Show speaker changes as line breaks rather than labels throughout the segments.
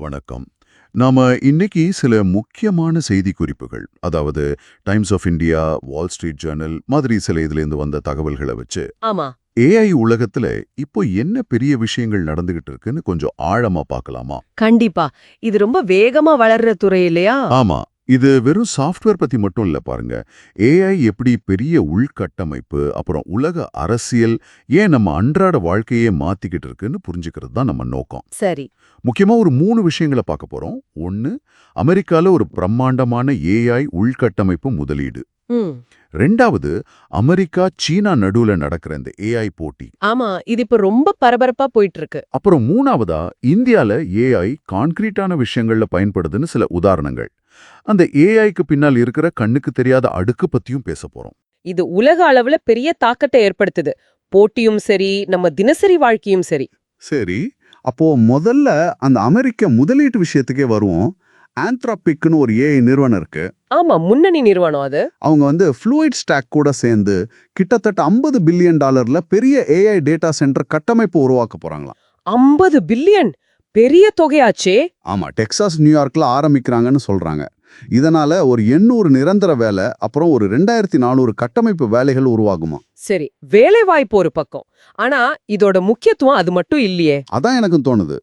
வணக்கம். நாம இன்னைக்கு சில முக்கியமான செய்தி குறிப்புகள் அதாவது Times of India Wall Street Journal மாதிரி சில இதுலேருந்து வந்த தகவல்களை வச்சு
ஆமா.
ஏஐ உலகத்துல இப்போ என்ன பெரிய விஷயங்கள் நடந்துகிட்டு இருக்குன்னு கொஞ்சம் ஆழமா பார்க்கலாமா?
கண்டிப்பா. இது ரொம்ப வேகமா வளர்ற துறை இல்லையா?
ஆமா. இது வெறும் சாஃப்ட்வேர் பத்தி மட்டும் இல்ல பாருங்க. ஏஐ எப்படி பெரிய உள்கட்டமைப்பு அப்புறம் உலக அரசியல் ஏன் நம்ம அன்றாட வாழ்க்கையே மாத்திக்கிட்டு இருக்குன்னு புரிஞ்சுக்கிறது தான் நம்ம நோக்கம்.
சரி.
முக்கியமா ஒரு மூணு விஷயங்களை பார்க்க போறோம். ஒன்னு அமெரிக்கால ஒரு பிரம்மாண்டமான ஏஐ உள்கட்டமைப்பு முதலீடு. ரெண்டாவது அமெரிக்கா சீனா நடுவுல நடக்கிற இந்த ஏஐ போட்டி.
ஆமா இது இப்ப ரொம்ப பரபரப்பா போயிட்டு இருக்கு
அப்புறம் மூணாவதா இந்தியால ஏஐ கான்கிரீட்டான விஷயங்கள்ல பயன்படுதுன்னு சில உதாரணங்கள். அந்த ஏஐக்கு பின்னால் இருக்கிற கண்ணுக்கு தெரியாத அடுக்கு பத்தியும் பேச போறோம்.
இது உலக அளவுல பெரிய தாக்கத்தை ஏற்படுத்துது. போட்டியும் சரி நம்ம தினசரி வாழ்க்கையும் சரி.
சரி
அப்போ முதல்ல அந்த அமெரிக்க முதலீட்டு விஷயத்துக்கே வருவோம். ஆந்த்ராபிக்னு ஒரு ஏஐ நிறுவனம் இருக்கு.
ஆமா முன்னணி நிறுவனம் அது.
அவங்க வந்து ஃப்ளூயிட் ஸ்டாக் கூட சேர்ந்து கிட்டத்தட்ட 50 பில்லியன் டாலர்ல பெரிய ஏஐ டேட்டா சென்டர் கட்டமைப்பு உருவாக்க போறாங்களாம்.
ஐம்பது பில்லியன் பெரிய தொகையாச்சே.
ஆமா டெக்சாஸ் நியூயார்க்ல ஆரம்பிக்கிறாங்கன்னு சொல்றாங்க. இதனால ஒரு எண்ணூறு நிரந்தர வேலை அப்புறம் ஒரு ரெண்டாயிரத்தி நானூறு கட்டமைப்பு வேலைகள் உருவாகுமா?
சரி வேலை வாய்ப்பு ஒரு பக்கம். ஆனா இதோட முக்கியத்துவம் அது மட்டும் இல்லையே.
அதான் எனக்கும் தோணுது.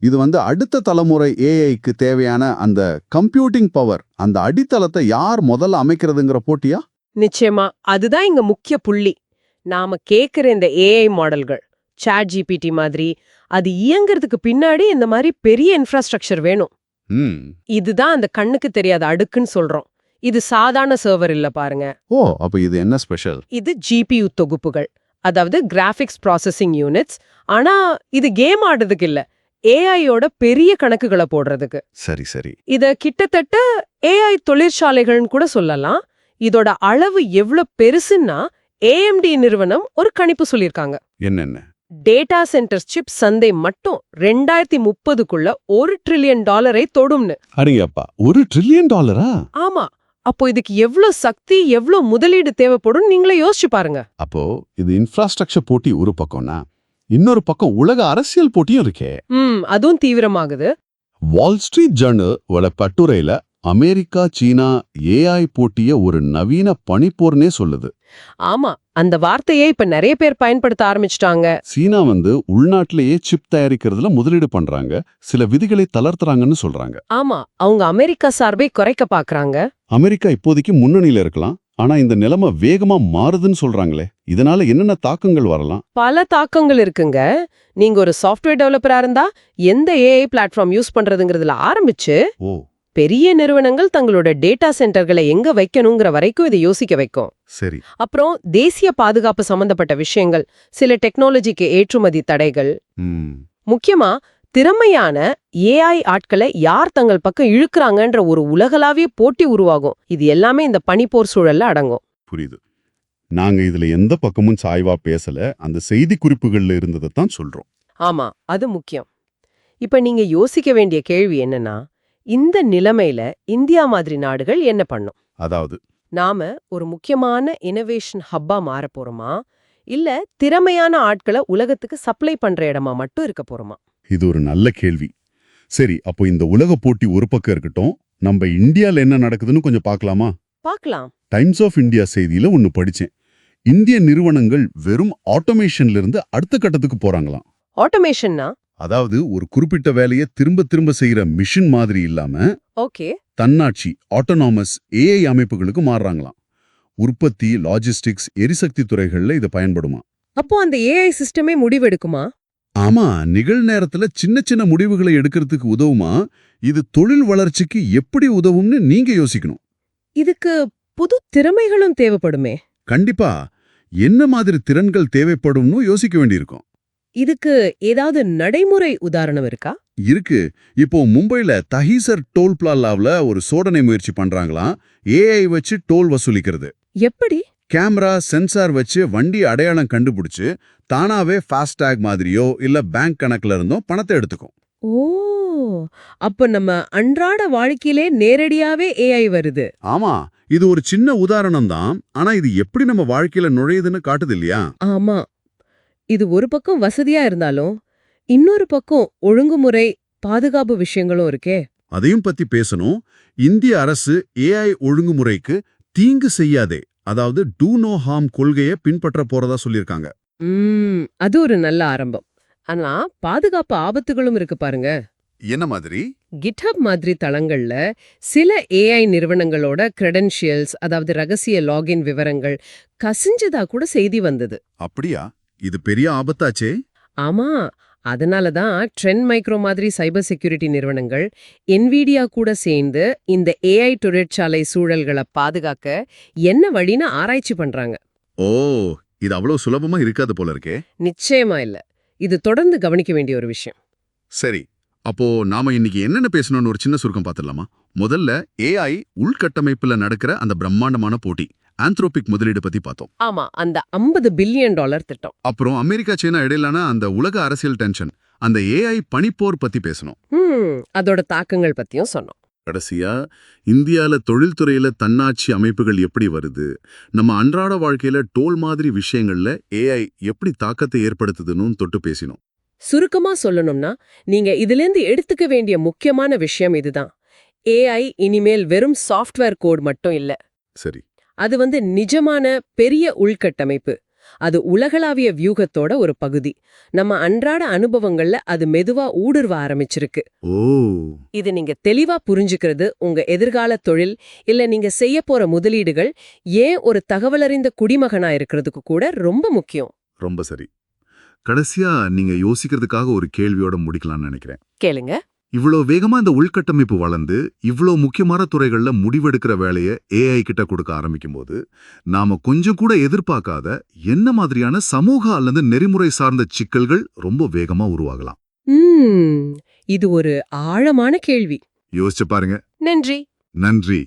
இது வந்து அடுத்த தலைமுறை ஏஐக்கு தேவையான அந்த கம்ப்யூட்டிங் பவர் அந்த அடித்தளத்தை யார் முதல்ல அமைக்கிறதுங்கிற போட்டியா?
நிச்சயமா அதுதான் இங்க முக்கிய புள்ளி. நாம கேக்குற இந்த ஏஐ மாடல்கள் சாட் ஜிபிடி மாதிரி. அது இயங்குறதுக்கு பின்னாடி இந்த மாதிரி பெரிய இன்ஃப்ராஸ்ட்ரக்சர் வேணும். இதுதான் அந்த கண்ணுக்கு தெரியாத அடுக்குன்னு சொல்றோம். இது சாதாரண சர்வர் இல்ல பாருங்க.
ஓ அப்ப இது என்ன ஸ்பெஷல்
இது ஜிபியு தொகுப்புகள். அதாவது கிராஃபிக்ஸ் ப்ராசஸிங் யூனிட்ஸ் ஆனா இது கேம் ஆடுறதுக்கு இல்ல. ஏஐயோட பெரிய கணக்குகளை போடுறதுக்கு.
சரி சரி.
இத கிட்டத்தட்ட ஏஐ தொழிற்சாலைகள்னு கூட சொல்லலாம். இதோட அளவு எவ்வளவு பெருசுன்னா ஏஎம்டி நிறுவனம் ஒரு கணிப்பு சொல்லியிருக்காங்க.
என்னென்ன?
டேட்டா சென்டர் சிப் சந்தை மட்டும் ரெண்டாயிரத்தி முப்பதுக்குள்ள ஒரு ட்ரில்லியன் டாலரை தொடும்னு.
அடேங்கப்பா ஒரு ட்ரில்லியன் டாலரா?
ஆமா. அப்போ இதுக்கு எவ்ளோ சக்தி எவ்ளோ முதலீடு தேவைப்படும் நீங்களே யோசிச்சு பாருங்க.
அப்போ இது இன்ஃப்ராஸ்ட்ரக்சர் போட்டி ஒரு பக்கம்னா இன்னொரு பக்கம் உலக அரசியல் போட்டியும் இருக்கே.
ம் அதுவும் தீவிரமாகுது.
வால் ஸ்ட்ரீட் ஜர்னல் உள்ள கட்டுரையில அமெரிக்கா சீனா ஏஐ போட்டிய ஒரு நவீன பனிப்போர்னே சொல்லுது.
ஆமா அந்த வார்த்தையே இப்ப நிறைய பேர் பயன்படுத்த ஆரம்பிச்சிட்டாங்க.
சீனா வந்து உள்நாட்டிலேயே சிப் தயாரிக்கிறதுல முதலீடு பண்றாங்க. சில விதிகளை தளர்த்துறாங்கன்னு சொல்றாங்க.
ஆமா அவங்க அமெரிக்கா சார்பை குறைக்க பாக்குறாங்க.
அமெரிக்கா இப்போதைக்கு முன்னணியில இருக்கலாம். ஆனா இந்த நிலைமை வேகமா மாறுதுன்னு சொல்றாங்களே இதனால என்னென்ன தாக்கங்கள் வரலாம்?
பல தாக்கங்கள் இருக்குங்க. நீங்க ஒரு சாஃப்ட்வேர் டெவலப்பரா இருந்தா எந்த ஏஐ பிளாட்ஃபார்ம் யூஸ் பண்றதுங்கிறதுல ஆரம்பிச்சு
ஓ
பெரிய நிறுவனங்கள் தங்களோட டேட்டா சென்டர்களை எங்க வைக்கணுங்கிற வரைக்கும் இதை யோசிக்க வைக்கும்.
சரி.
அப்புறம் தேசிய பாதுகாப்பு சம்பந்தப்பட்ட விஷயங்கள் சில டெக்னாலஜிக்கு ஏற்றுமதி தடைகள். முக்கியமா திறமையான ஏஐ ஆட்களை யார் தங்கள் பக்கம் இழுக்கறாங்கன்ற ஒரு உலகளாவிய போட்டி உருவாகும். இது எல்லாமே இந்த பனிப்போர் சூழல்ல அடங்கும்.
புரியுது. நாங்க இதுல எந்த பக்கமும் சாய்வா பேசல. அந்த செய்தி குறிப்புகள்ல இருந்ததை தான் சொல்றோம்.
ஆமா அது முக்கியம். இப்ப நீங்க யோசிக்க வேண்டிய கேள்வி என்னன்னா இந்த நிலைமையில இந்தியா மாதிரி நாடுகள் என்ன பண்ணும்?
அதாவது?
நாம ஒரு முக்கியமான இனோவேஷன் ஹப்பா மாற போறோமா? இல்ல திறமையான ஆட்களை உலகத்துக்கு சப்ளை பண்ற இடமா மட்டும் இருக்க போறோமா?
இது ஒரு நல்ல கேள்வி. சரி அப்போ இந்த உலக போட்டி ஒரு பக்கம் இருக்கட்டும் நம்ம இந்தியால என்ன நடக்குதுன்னு கொஞ்சம் பார்க்கலாமா?
பார்க்கலாம்.
டைம்ஸ் ஆஃப் இந்தியா செய்தியில ஒன்னு படிச்சேன். இந்திய நிறுவனங்கள் வெறும் ஆட்டோமேஷன்ல இருந்து அடுத்த கட்டத்துக்கு போறாங்களாம்.
ஆட்டோமேஷன்னா?
அதாவது ஒரு குறிப்பிட்ட வேலையை திரும்ப திரும்ப செய்யற மிஷின் மாதிரி இல்லாம
ஓகே.
தன்னாட்சி ஆட்டோனாமஸ் ஏஐ அமைப்புகளுக்கு மாறுறாங்களாம். உற்பத்தி லாஜிஸ்டிக்ஸ் எரிசக்தி துறைகள்ல இது பயன்படுமா?
அப்போ அந்த ஏஐ சிஸ்டமே முடிவெடுக்குமா?
ஆமா நிகழ்நேரத்துல சின்ன சின்ன முடிவுகளை எடுக்கிறதுக்கு உதவுமா? இது தொழில் வளர்ச்சிக்கு எப்படி உதவும்னு நீங்க யோசிக்கணும்.
இதுக்கு புது திறமைகளும் தேவைப்படுமே.
கண்டிப்பா என்ன மாதிரி திறன்கள் தேவைப்படும்னு யோசிக்க வேண்டியிருக்கும்.
இதுக்கு ஏதாவது நடைமுறை உதாரணம் இருக்கா?
இருக்கு. இப்போ மும்பைல தஹீசர் டோல் பிளாலாவ்ல ஒரு சோதனை முயற்சி பண்றாங்களாம். ஏஐ வச்சு டோல் வசூலிக்கிறது.
எப்படி?
கேமரா சென்சார் வச்சு வண்டி அடையாளம் கண்டுபிடிச்சு தானாவே ஃபாஸ்டாக் மாதிரியோ இல்ல பேங்க் கணக்குல இருந்தோ பணத்தை எடுத்துக்கும்.
ஓ! அப்ப நம்ம அன்றாட வாழ்க்கையிலே நேரடியாவே ஏஐ வருது.
ஆமா. இது ஒரு சின்ன உதாரணம் தான் ஆனா இது எப்படி நம்ம வாழ்க்கையில நுழையுதுன்னு காட்டுது இல்லையா?
ஆமா. இது ஒரு பக்கம் வசதியா இருந்தாலும் இன்னொரு பக்கம் ஒழுங்குமுறை பாதுகாப்பு விஷயங்களும் இருக்கே.
அதையும் பத்தி பேசணும். இந்திய அரசு ஏஐ ஒழுங்குமுறைக்கு தீங்கு செய்யாதே. அதாவது டூ நோ ஹார்ம் கொள்கையை பின்பற்ற போறதா சொல்லியிருக்காங்க.
அது ஒரு நல்ல ஆரம்பம். ஆனா பாதுகாப்பு ஆபத்துகளும் இருக்கு பாருங்க.
என்ன மாதிரி?
கிட்ஹப் மாதிரி தளங்கள்ல சில ஏஐ நிறுவனங்களோட கிரெடென்ஷியல்ஸ் அதாவது ரகசிய லாகின் விவரங்கள் கசிஞ்சதா கூட செய்தி வந்தது.
அப்படியா?
இது பெரிய ஆபத்தாச்சே.
ஆமா அதனால தான் ட்ரெண்ட் மைக்ரோ மாதிரி சைபர் செக்யூரிட்டி நிறுவனங்கள் என்விடியா கூட சேர்ந்து இந்த ஏஐ தொழிற்சாலை சூழல்களை பாதுகாக்க என்ன வழின்னு ஆராய்ச்சி பண்றாங்க.
ஓ இது அவ்வளவு சுலபமா இருக்காது போல இருக்கே.
நிச்சயமா இல்ல. இது தொடர்ந்து கவனிக்க வேண்டிய ஒரு விஷயம்.
சரி அப்போ நாம இன்னைக்கு என்னென்ன பேசணும்னு ஒரு சின்ன சுருக்கம் பார்த்துடலாமா முதல்ல ஏஐ உள்கட்டமைப்புல நடக்கிற அந்த பிரம்மாண்டமான போட்டி. ஆந்த்ரோபிக் முதலீடு பத்தி பார்த்தோம்.
ஆமா அந்த 50 பில்லியன் டாலர் திட்டம்.
அப்புறம் அமெரிக்கா சீனா இடையிலான அந்த உலக அரசியல் டென்ஷன் அந்த ஏஐ பனிப்போர் பத்தி பேசணும்.
அதோட தாக்கங்கள் பத்தியும் சொன்னோம்.
கடைசியா இந்தியால தொழில்துறையில தன்னாட்சி அமைப்புகள் எப்படி வருது? நம்ம அன்றாட வாழ்க்கையில டோல் மாதிரி விஷயங்கள்ல ஏஐ எப்படி தாக்கத்தை ஏற்படுத்துதுன்னு தொட்டு பேசினோம்.
சுருக்கமா சொல்லணும்னா நீங்க இதிலேந்து எடுத்துக்க வேண்டிய முக்கியமான விஷயம் இதுதான். ஏஐ இனிமேல் வெறும் சாஃப்ட்வேர் கோட் மட்டும் இல்ல.
சரி.
அது வந்து நிஜமான பெரிய உள்கட்டமைப்பு. அது உலகளாவிய வியூகத்தோட ஒரு பகுதி. நம்ம அன்றாட அனுபவங்கள்ல அது மெதுவா ஊடுருவ ஆரம்பிச்சிருக்கு.
ஓ.
இது நீங்க தெளிவா புரிஞ்சுக்கிறது உங்க எதிர்கால தொழில் இல்ல நீங்க செய்ய போற முதலீடுகள் ஏன் ஒரு தகவலறிந்த குடிமகனா இருக்கிறதுக்கு கூட ரொம்ப முக்கியம்.
ரொம்ப சரி. கடைசியா நீங்க யோசிக்கிறதுக்காக ஒரு கேள்வியோட முடிக்கலாம்னு நினைக்கிறேன்.
கேளுங்க.
இவ்வளோ வேகமா இந்த உள்கட்டமைப்பு வளர்ந்து இவ்வளோ முக்கியமான துறைகள்ல முடிவெடுக்கிற வேலையை ஏஐ கிட்ட கொடுக்க ஆரம்பிக்கும் போது நாம கொஞ்சம் கூட எதிர்பார்க்காத என்ன மாதிரியான சமூக அல்லது நெறிமுறை சார்ந்த சிக்கல்கள் ரொம்ப வேகமா உருவாகலாம்.
இது ஒரு ஆழமான கேள்வி.
யோசிச்சு பாருங்க.
நன்றி.
நன்றி.